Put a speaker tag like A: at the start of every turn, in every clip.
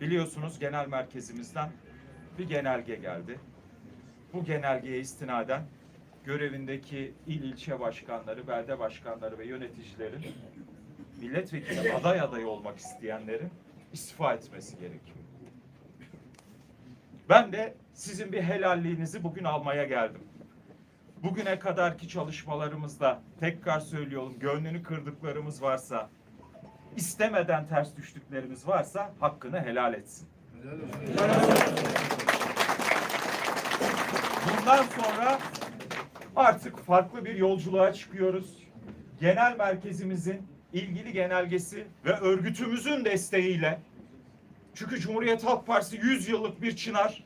A: Biliyorsunuz genel merkezimizden bir genelge geldi. Bu genelgeye istinaden görevindeki il ilçe başkanları, belde başkanları ve yöneticilerin milletvekili aday adayı olmak isteyenlerin istifa etmesi gerekiyor. Ben de sizin bir helalliğinizi bugün almaya geldim. Bugüne kadarki çalışmalarımızda tekrar söylüyorum gönlünü kırdıklarımız varsa, istemeden ters düştüklerimiz varsa hakkını helal etsin. Bundan sonra artık farklı bir yolculuğa çıkıyoruz. Genel merkezimizin ilgili genelgesi ve örgütümüzün desteğiyle çünkü Cumhuriyet Halk Partisi 100 yıllık bir çınar.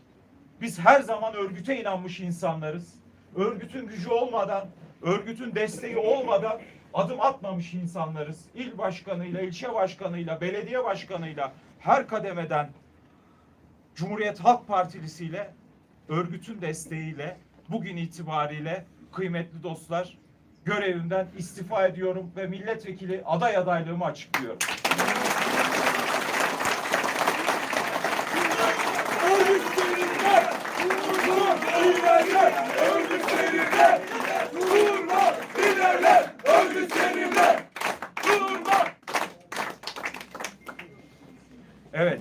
A: Biz her zaman örgüte inanmış insanlarız. Örgütün gücü olmadan, örgütün desteği olmadan adım atmamış insanlarız. İl başkanıyla, ilçe başkanıyla, belediye başkanıyla her kademeden Cumhuriyet Halk Partilisiyle örgütün desteğiyle bugün itibariyle kıymetli dostlar görevimden istifa ediyorum ve milletvekili aday adaylığımı açıklıyorum.
B: Örgütlerinde durma ilerle, örgütlerinde
A: Evet.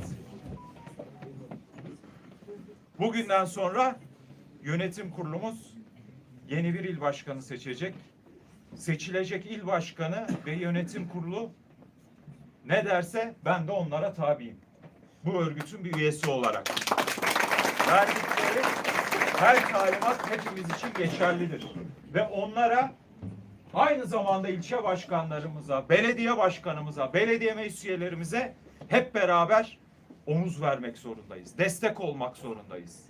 A: Bugünden sonra yönetim kurulumuz yeni bir il başkanı seçecek. Seçilecek il başkanı ve yönetim kurulu ne derse ben de onlara tabiyim. Bu örgütün bir üyesi olarak. Verdikleri her talimat hepimiz için geçerlidir. Ve onlara aynı zamanda ilçe başkanlarımıza, belediye başkanımıza, belediye meclis üyelerimize hep beraber omuz vermek zorundayız. Destek olmak zorundayız.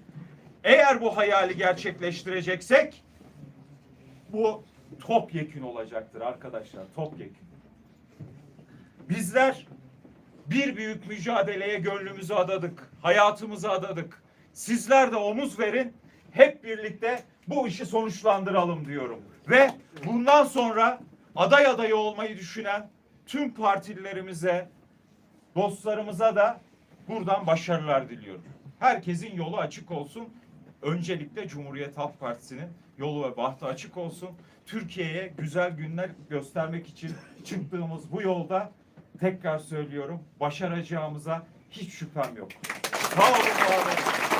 A: Eğer bu hayali gerçekleştireceksek bu topyekün olacaktır arkadaşlar. Topyekün. Bizler bir büyük mücadeleye gönlümüzü adadık. Hayatımızı adadık. Sizler de omuz verin. Hep birlikte bu işi sonuçlandıralım diyorum. Ve bundan sonra aday adayı olmayı düşünen tüm partililerimize, dostlarımıza da buradan başarılar diliyorum. Herkesin yolu açık olsun. Öncelikle Cumhuriyet Halk Partisi'nin yolu ve bahtı açık olsun. Türkiye'ye güzel günler göstermek için çıktığımız bu yolda tekrar söylüyorum başaracağımıza hiç şüphem yok. Sağ olun, var olun.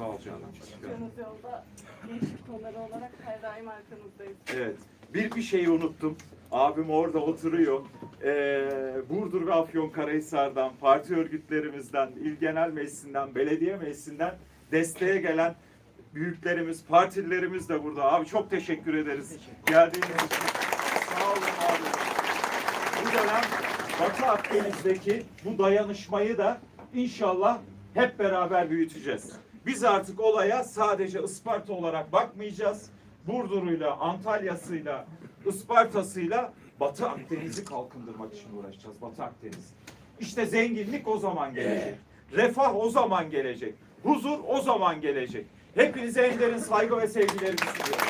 C: Teşekkür ederim.
A: Sağ ol canım.
C: Çıktığınız yolda gençlik kolları olarak her daim arkanızdayız.
A: Evet. Bir bir şeyi unuttum. Abim orada oturuyor. Ee, Burdur ve Afyonkarahisar'dan, parti örgütlerimizden, il genel meclisinden, belediye meclisinden desteğe gelen büyüklerimiz, partililerimiz de burada. Abi çok teşekkür ederiz. Geldiğiniz için. Sağ olun abi. Bu dönem Batı Akdeniz'deki bu dayanışmayı da inşallah hep beraber büyüteceğiz. Biz artık olaya sadece Isparta olarak bakmayacağız. Burdur'uyla, Antalya'sıyla, Isparta'sıyla Batı Akdeniz'i kalkındırmak için uğraşacağız. Batı Akdeniz. İşte zenginlik o zaman gelecek. Refah o zaman gelecek. Huzur o zaman gelecek. Hepinize en derin saygı ve sevgilerimi sunuyorum.